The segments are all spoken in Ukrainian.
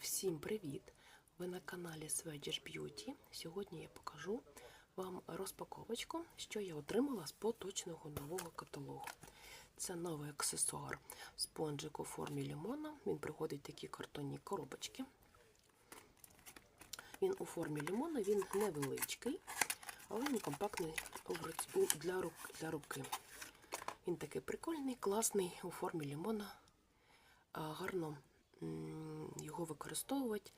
Всім привіт! Ви на каналі Swedish Beauty. Сьогодні я покажу вам розпаковочку, що я отримала з поточного нового каталогу. Це новий аксесуар спонжик у формі лимона. Він приходить в такі картонні коробочки. Він у формі лимона, він невеличкий, але він компактний для руки. Він такий прикольний, класний у формі лимона. Гарно його використовувати.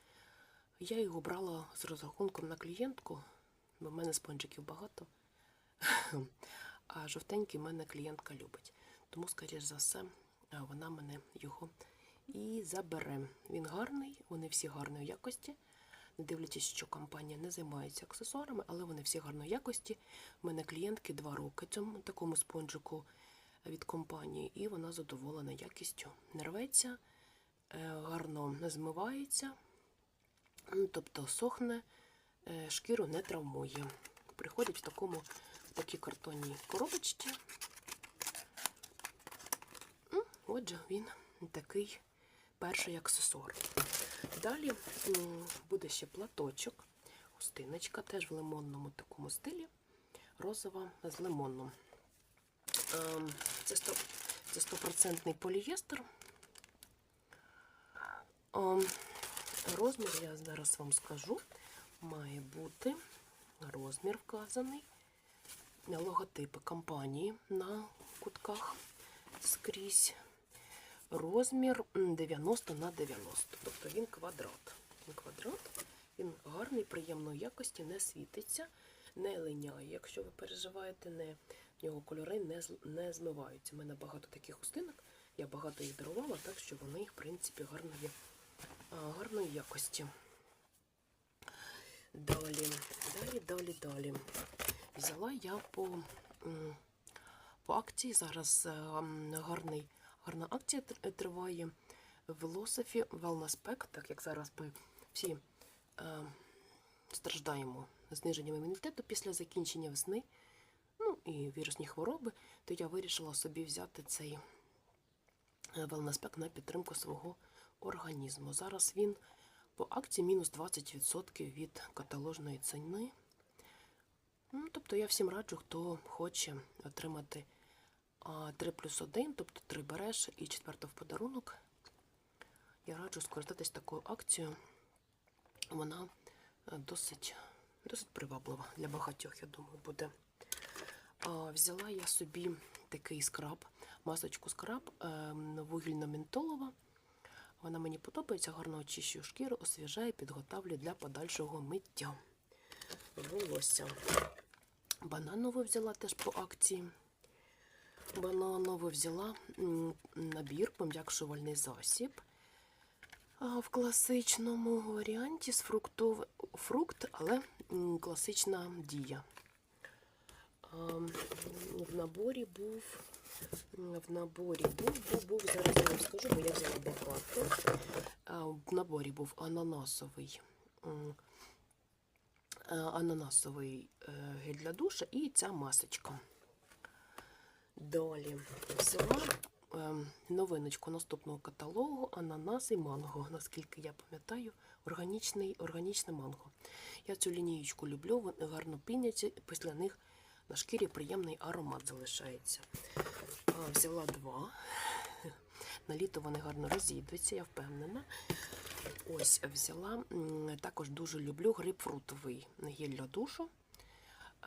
Я його брала з розрахунком на клієнтку, бо в мене спонжиків багато. А жовтенький в мене клієнтка любить. Тому, скоріш за все, вона мене його і забере. Він гарний, вони всі гарної якості. Не дивлячись, що компанія не займається аксесуарами, але вони всі гарної якості. У мене клієнтки два роки цьому такому спонжику від компанії, і вона задоволена якістю. Не рветься, гарно не змивається, ну, тобто сохне, шкіру не травмує. Приходить в такому в такій картонній коробочці. Отже, він такий перший аксесуар. Далі буде ще платочок, хустиночка, теж в лимонному такому стилі, розова з лимоном. Це 100% полієстер. Розмір, я зараз вам скажу, має бути розмір вказаний, логотипи компанії на кутках скрізь. Розмір 90 на 90, тобто він квадрат. Він квадрат, він гарний, приємної якості, не світиться, не линяє. Якщо ви переживаєте, не, в нього кольори не, не змиваються. У мене багато таких хустинок, я багато їх дарувала, так що вони, в принципі, гарної, гарної якості. Далі, далі, далі, далі. Взяла я по, по акції, зараз гарний. Гарна акція триває Лософі Wellness Pack, так як зараз ми всі е, страждаємо зниженням імунітету після закінчення весни, ну і вірусні хвороби, то я вирішила собі взяти цей Wellness Pack на підтримку свого організму. Зараз він по акції мінус 20% від каталожної ціни. Ну, Тобто я всім раджу, хто хоче отримати. 3 плюс 1, тобто 3 береш і четверта в подарунок. Я раджу скористатись такою акцією. Вона досить досить приваблива для багатьох, я думаю, буде. Взяла я собі такий скраб, масочку скраб вугільно-мінтолова. Вона мені подобається, гарно очищує шкіру, освіжає, підготавлює для подальшого миття. Волосся. Бананову взяла теж по акції. Бананову взяла набір, пом'якшувальний засіб в класичному варіанті з фруктов... фрукт, але класична дія. В наборі був, в наборі був, був, був, зараз я вам скажу, бо я взяла багато. В наборі був ананасовий ананасовий гель для душа і ця масочка. Далі взяла е, новиночку наступного каталогу ананас і манго. Наскільки я пам'ятаю, органічний, органічне манго. Я цю лінієчку люблю, вони гарно піняться, після них на шкірі приємний аромат залишається. Взяла два. На літо вони гарно розійдуться, я впевнена. Ось взяла, також дуже люблю грейпфрутовий гель для душу.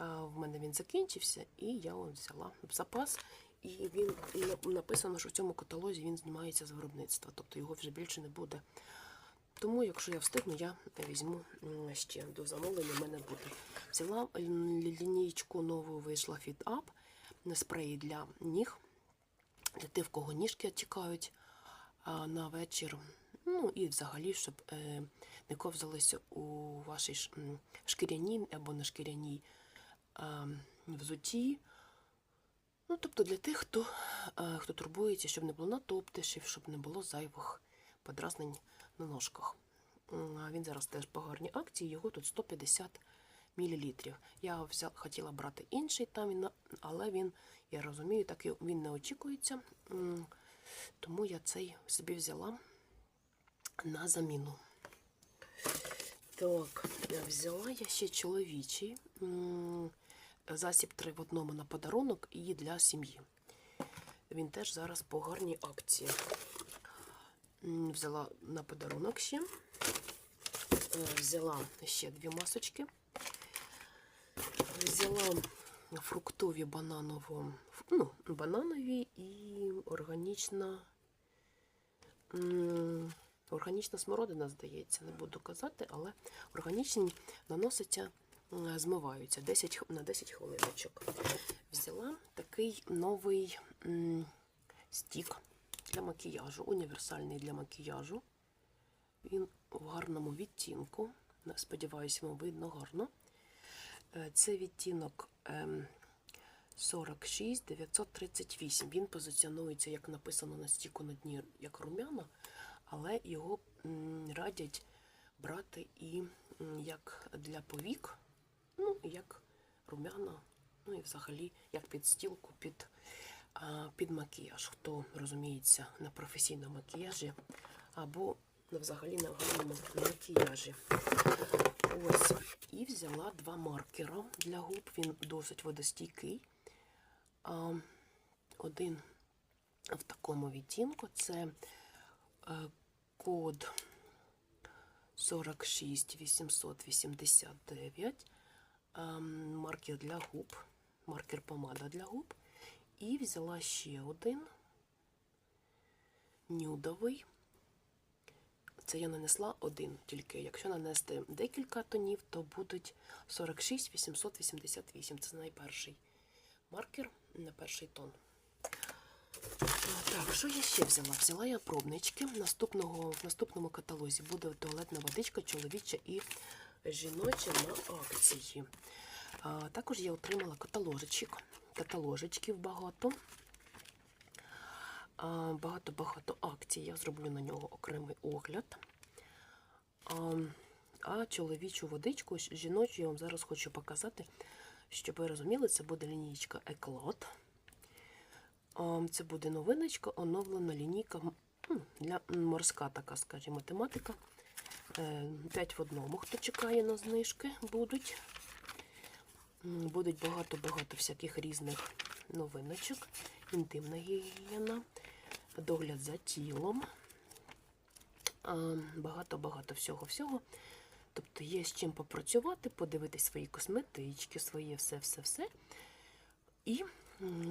В мене він закінчився, і я от взяла в запас. І він написано, що в цьому каталозі він знімається з виробництва, тобто його вже більше не буде. Тому, якщо я встигну, я візьму ще до замовлення в мене буде. Взяла лінійку нову вийшла Fit Up спреї для ніг, для тих, в кого ніжки тікають на вечір. Ну і взагалі, щоб не ковзалися у вашій шкіряній або на шкіряній взуті. Ну, тобто для тих, хто хто турбується, щоб не було натоптишів, щоб не було зайвих подразнень на ножках. Він зараз теж по гарній акції, його тут 150 мл. Я взяла, хотіла брати інший, там, але він, я розумію, так він не очікується. Тому я цей собі взяла. на заміну. Так, взяла я ще чоловічий засіб 3 в одному на подарунок і для сім'ї. Він теж зараз по гарній акції. Взяла на подарунок ще. Е, Взяла ще дві масочки. Взяла фруктові бананово, ну, бананові і органічна. Органічна смородина, здається, не буду казати, але органічні наносяться, змиваються 10, на 10 хвилиночок. Взяла такий новий стік для макіяжу, універсальний для макіяжу. Він в гарному відтінку. Сподіваюся, вам видно гарно. Е, Це відтінок 46 938. Він позиціонується, як написано на стіку на дні, як румяна, але його радять брати і як для повік, ну, як румяна, ну і взагалі як під стілку, під, макіяж. Хто розуміється на професійному макіяжі або взагалі на гарному макіяжі. Ось. І взяла два маркера для губ. Він досить водостійкий. Один в такому відтінку. Це е, код 46889. Маркер для губ. Маркер помада для губ. І взяла ще один нюдовий. Це я нанесла один тільки. Якщо нанести декілька тонів, то будуть 46 888. Це найперший маркер на перший тон. Так, що я ще взяла? Взяла я пробнички. Наступного, в наступному каталозі буде туалетна водичка, чоловіча і жіноча на акції. А, також я отримала каталожечок. Каталожечків багато. Багато-багато акцій. Я зроблю на нього окремий огляд. А, чоловічу водичку, жіночу я вам зараз хочу показати, щоб ви розуміли, це буде лінійка Еклот. Це буде новиночка, оновлена лінійка для морська така, скажімо, тематика. 5 в одному, хто чекає на знижки, будуть. Будуть багато-багато всяких різних новиночок. Інтимна гігієна, догляд за тілом. Багато-багато всього-всього. Тобто є з чим попрацювати, подивитись свої косметички, своє все-все-все. І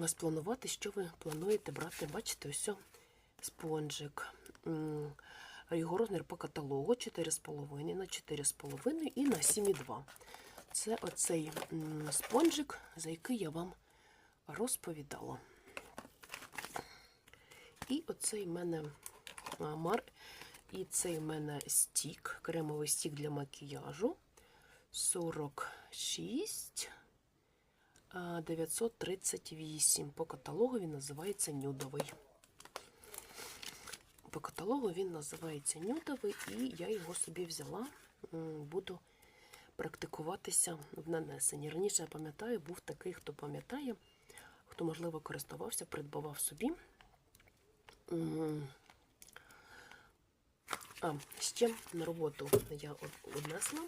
спланувати, що ви плануєте брати. Бачите, ось спонжик. Його розмір по каталогу 4,5 на 4,5 і на 7,2. Це оцей спонжик, за який я вам розповідала. І оцей в мене мар... І цей в мене стік, кремовий стік для макіяжу 46 938. По каталогу він називається нюдовий. По каталогу він називається нюдовий, і я його собі взяла. Буду практикуватися в нанесенні. Раніше я пам'ятаю, був такий, хто пам'ятає, хто, можливо, користувався, придбавав собі. А, ще на роботу я однесла,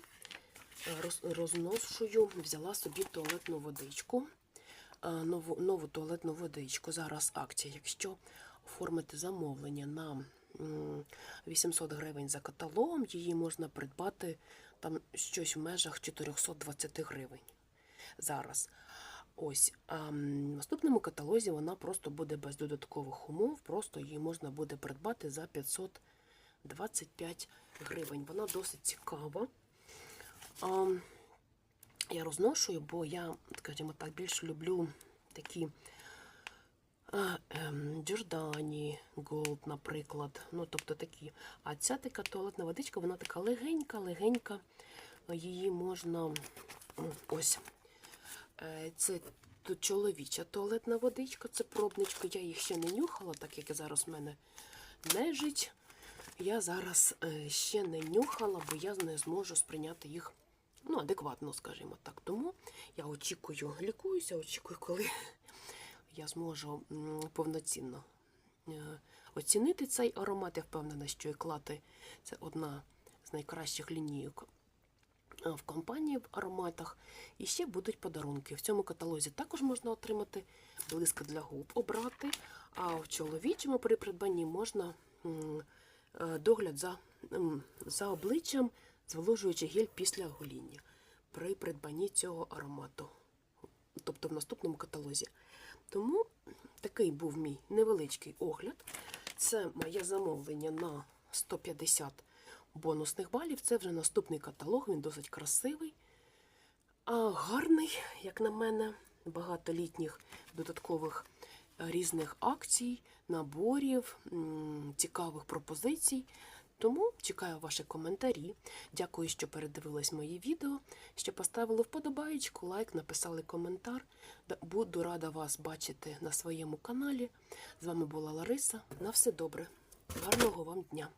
Е, розношую, взяла собі туалетну водичку, е, нову, нову туалетну водичку. Зараз акція. Якщо оформити замовлення на 800 гривень за каталогом, її можна придбати там щось в межах 420 гривень. Зараз. Ось, а в наступному каталозі вона просто буде без додаткових умов, просто її можна буде придбати за 525 гривень. Вона досить цікава. А, я розношую, бо я, скажімо так, більше люблю такі ем, Джордані Голд, наприклад. Ну, тобто такі. А ця така туалетна водичка, вона така легенька, легенька. Її можна ось. Е, Це тут чоловіча туалетна водичка, це пробничка. Я їх ще не нюхала, так як зараз в мене нежить. Я зараз е, ще не нюхала, бо я не зможу сприйняти їх ну, адекватно, скажімо так. Тому я очікую, лікуюся, очікую, коли я зможу повноцінно е, оцінити цей аромат. Я впевнена, що еклати це одна з найкращих лінійок в компанії в ароматах. І ще будуть подарунки. В цьому каталозі також можна отримати блиск для губ, обрати. А в чоловічому при придбанні можна е, догляд за, за обличчям, зволожуючи гель після гоління при придбанні цього аромату, тобто в наступному каталозі. Тому такий був мій невеличкий огляд. Це моє замовлення на 150 бонусних балів. Це вже наступний каталог, він досить красивий. А гарний, як на мене, багато літніх додаткових е, різних акцій, наборів, цікавих пропозицій. Тому чекаю ваші коментарі. Дякую, що передивились мої відео, що поставили вподобаєчку, лайк, написали коментар. Буду рада вас бачити на своєму каналі. З вами була Лариса. На все добре. Гарного вам дня!